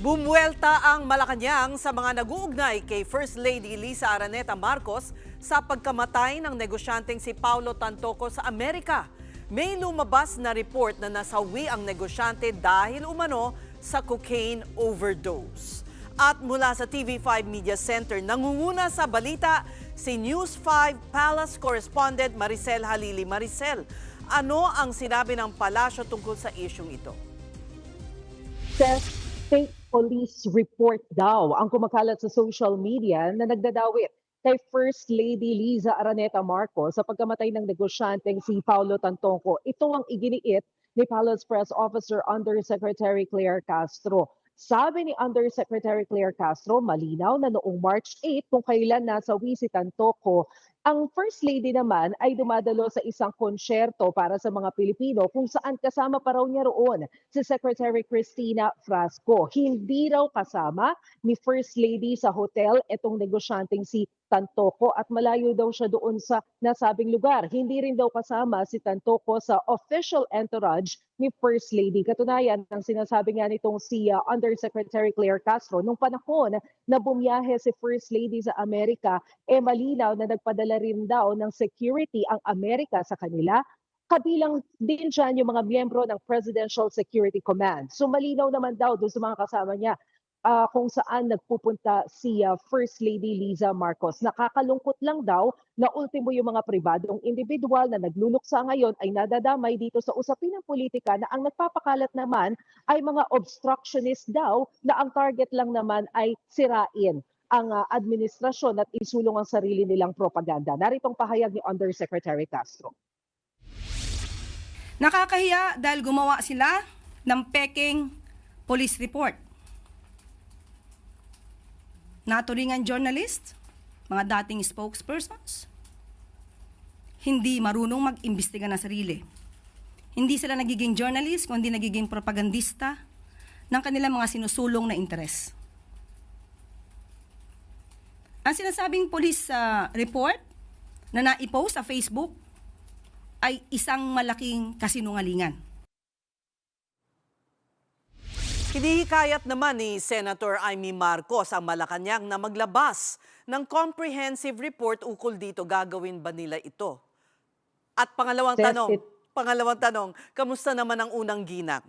Bumuelta ang Malacanang sa mga nag-uugnay kay First Lady Lisa Araneta Marcos sa pagkamatay ng negosyanteng si Paulo Tantoco sa Amerika. May lumabas na report na nasawi ang negosyante dahil umano sa cocaine overdose. At mula sa TV5 Media Center, nangunguna sa balita si News 5 Palace Correspondent Maricel Halili. Maricel, ano ang sinabi ng palasyo tungkol sa isyong ito? says fake police report daw ang kumakalat sa social media na nagdadawit kay First Lady Liza Araneta Marcos sa pagkamatay ng negosyanteng si Paulo Tantonco. Ito ang iginiit ni Palace Press Officer Undersecretary Claire Castro. Sabi ni Undersecretary Claire Castro, malinaw na noong March 8 kung kailan nasawi si Tantoco ang First Lady naman ay dumadalo sa isang konsyerto para sa mga Pilipino kung saan kasama pa raw niya roon si Secretary Cristina Frasco. Hindi raw kasama ni First Lady sa hotel itong negosyanteng si Tantoco at malayo daw siya doon sa nasabing lugar. Hindi rin daw kasama si Tantoco sa official entourage ni First Lady. Katunayan, ang sinasabi nga nitong si uh, Undersecretary Claire Castro, nung panahon na bumiyahe si First Lady sa Amerika, eh malinaw na nagpadala rin daw ng security ang Amerika sa kanila kabilang din dyan yung mga miyembro ng Presidential Security Command. So malinaw naman daw doon sa mga kasama niya ah, kung saan nagpupunta si ah, First Lady Liza Marcos. Nakakalungkot lang daw na ultimo yung mga pribadong individual na nagluluksa ngayon ay nadadamay dito sa usapin ng politika na ang nagpapakalat naman ay mga obstructionist daw na ang target lang naman ay sirain ang ah, administrasyon at isulong ang sarili nilang propaganda. Naritong pahayag ni Undersecretary Castro. Nakakahiya dahil gumawa sila ng peking police report. Naturingan journalist, mga dating spokespersons, hindi marunong mag-imbestiga ng sarili. Hindi sila nagiging journalist, kundi nagiging propagandista ng kanilang mga sinusulong na interes. Ang sinasabing police ah, report na naipost sa Facebook ay isang malaking kasinungalingan. Hinihikayat naman ni Senator Amy Marcos ang Malacanang na maglabas ng comprehensive report ukol dito. Gagawin ba nila ito? At pangalawang Yes, tanong, it- pangalawang tanong, kamusta naman ang unang ginang?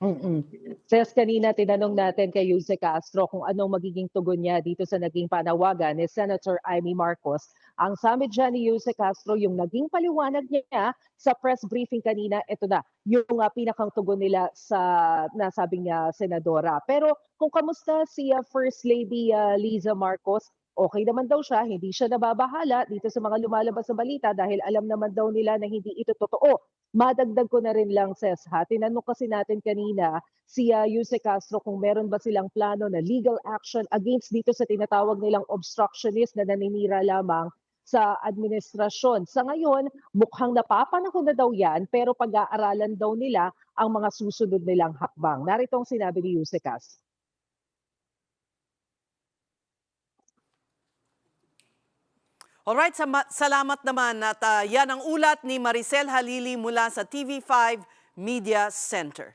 Mm-mm. Ses, kanina tinanong natin kay Jose Castro kung anong magiging tugon niya dito sa naging panawagan ni Senator Amy Marcos. Ang sabi dyan ni Jose Castro, yung naging paliwanag niya sa press briefing kanina, ito na, yung uh, pinakang tugon nila sa nasabing niya senadora. Pero kung kamusta si uh, First Lady uh, Liza Marcos, okay naman daw siya, hindi siya nababahala dito sa mga lumalabas na balita dahil alam naman daw nila na hindi ito totoo. Madagdag ko na rin lang, Ses, ha? Tinanong kasi natin kanina si uh, Castro kung meron ba silang plano na legal action against dito sa tinatawag nilang obstructionist na naninira lamang sa administrasyon. Sa ngayon, mukhang napapanahon na daw yan, pero pag-aaralan daw nila ang mga susunod nilang hakbang. Narito ang sinabi ni Yuse Castro. Alright, salamat naman at ah, yan ang ulat ni Maricel Halili mula sa TV5 Media Center.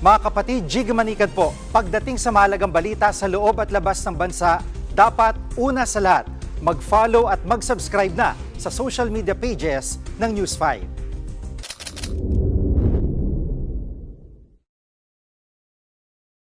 Mga kapatid, Jig Manikad po, pagdating sa mahalagang balita sa loob at labas ng bansa, dapat una sa lahat, mag-follow at mag-subscribe na sa social media pages ng News 5.